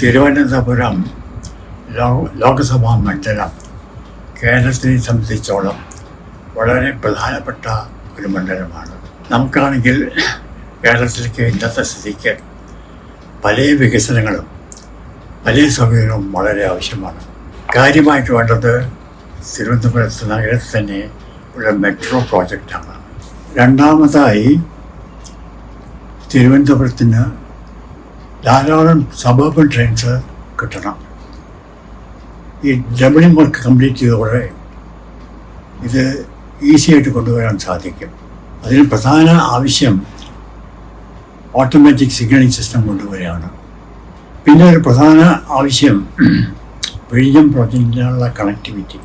തിരുവനന്തപുരം ലോകസഭാ മണ്ഡലം കേരളത്തിനെ സംബന്ധിച്ചോളം വളരെ പ്രധാനപ്പെട്ട ഒരു മണ്ഡലമാണ്. നമുക്കാണെങ്കിൽ കേരളത്തിലേക്ക് ഇന്നത്തെ സ്ഥിതിക്ക് പല വികസനങ്ങളും പല സൗകര്യങ്ങളും വളരെ ആവശ്യമാണ്. കാര്യമായിട്ട് വേണ്ടത് തിരുവനന്തപുരത്ത് നഗരത്തിൽ തന്നെ ഉള്ള മെട്രോ പ്രോജക്റ്റാണ്. രണ്ടാമതായി തിരുവനന്തപുരത്തിന് ധാരാളം സബർബൻ ട്രെയിൻസ് കിട്ടണം. ഈ ഡബിളിംഗ് വർക്ക് കംപ്ലീറ്റ് ചെയ്തതോടെ ഇത് ഈസി ആയിട്ട് കൊണ്ടുവരാൻ സാധിക്കും. അതിന് പ്രധാന ആവശ്യം ഓട്ടോമാറ്റിക് സിഗ്നലിംഗ് സിസ്റ്റം കൊണ്ടുവരികയാണ്. പിന്നെ ഒരു പ്രധാന ആവശ്യം വിഴിഞ്ഞം പ്രോജക്റ്റിനുള്ള കണക്ടിവിറ്റി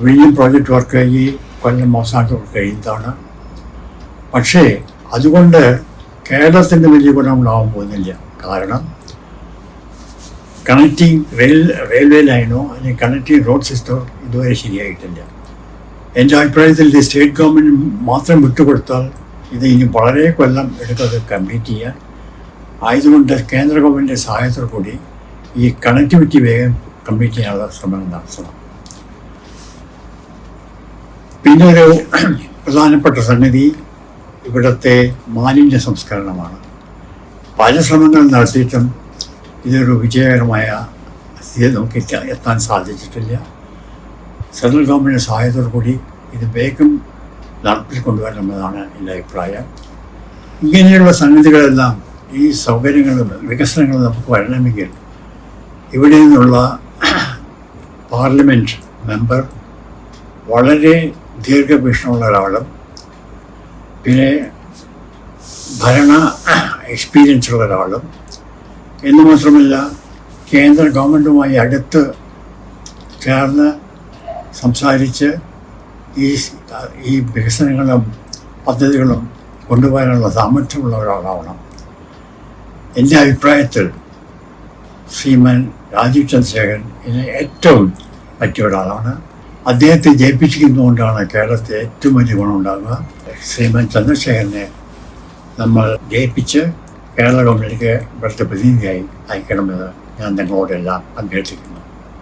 വിഴിഞ്ഞം പ്രോജക്റ്റ് വർക്ക് ഈ കൊല്ലം അവസാനത്തോട് കഴിയുന്നതാണ് പക്ഷേ അതുകൊണ്ട് കേരളത്തിന്റെ വലിയ ഗുണമുണ്ടാകാൻ പോകുന്നില്ല. കാരണം കണക്റ്റിംഗ് റെയിൽ റെയിൽവേ ലൈനോ അല്ലെങ്കിൽ കണക്റ്റിംഗ് റോഡ് സിസ്റ്റോ ഇതുവരെ ശരിയായിട്ടില്ല. എന്റെ അഭിപ്രായത്തിൽ ഇത് സ്റ്റേറ്റ് ഗവൺമെന്റ് മാത്രം വിട്ടുകൊടുത്താൽ ഇത് ഇനി വളരെ കൊല്ലം എടുത്തത് കംപ്ലീറ്റ് ചെയ്യാൻ. ആയതുകൊണ്ട് കേന്ദ്ര ഗവൺമെന്റിന്റെ സഹായത്തോടു കൂടി ഈ കണക്ടിവിറ്റി വേഗം കംപ്ലീറ്റ് ചെയ്യാനുള്ള ശ്രമങ്ങൾ നടത്തണം. പിന്നെ ഒരു പ്രധാനപ്പെട്ട സംഗതി ഇവിടുത്തെ മാലിന്യ സംസ്കരണമാണ്. പല ശ്രമങ്ങൾ നടത്തിയിട്ടും ഇതൊരു വിജയകരമായ സ്ഥിതി നമുക്ക് എത്താൻ സാധിച്ചിട്ടില്ല. സെൻട്രൽ ഗവൺമെന്റ് സഹായത്തോടു കൂടി ഇത് വേഗം നടപ്പിൽ കൊണ്ടുവരണമെന്നാണ് എന്റെ അഭിപ്രായം. ഇങ്ങനെയുള്ള സംഗതികളെല്ലാം ഈ സൗകര്യങ്ങളും വികസനങ്ങളും നമുക്ക് വരണമെങ്കിൽ ഇവിടെ നിന്നുള്ള പാർലമെന്റ് മെമ്പർ വളരെ ദീർഘവീക്ഷണമുള്ള ഒരാളും പിന്നെ ഭരണ എക്സ്പീരിയൻസ് ഉള്ള ഒരാളും എന്ന് മാത്രമല്ല കേന്ദ്ര ഗവൺമെന്റുമായി അടുത്ത് ചേർന്ന് സംസാരിച്ച് ഈ ഈ വികസനങ്ങളും പദ്ധതികളും കൊണ്ടുപോകാനുള്ള സാമർഥ്യമുള്ള ഒരാളാവണം. എന്റെ അഭിപ്രായത്തിൽ ശ്രീമാൻ രാജീവ് ചന്ദ്രശേഖരൻ ഇതിന് ഏറ്റവും പറ്റിയ ഒരാളാണ്. അദ്ദേഹത്തെ ജയിപ്പിച്ചിരിക്കുന്നതുകൊണ്ടാണ് കേരളത്തെ ഏറ്റവും വലിയ ഗുണമുണ്ടാകുക. ശ്രീമാൻ ചന്ദ്രശേഖരനെ നമ്മൾ ജയിപ്പിച്ച് കേരള ഗവൺമെന്റിലേക്ക് ഇവിടുത്തെ പ്രതിനിധിയായി അയക്കണമെന്ന് ഞാൻ നിങ്ങളോടെല്ലാം അഭ്യർത്ഥിക്കുന്നു.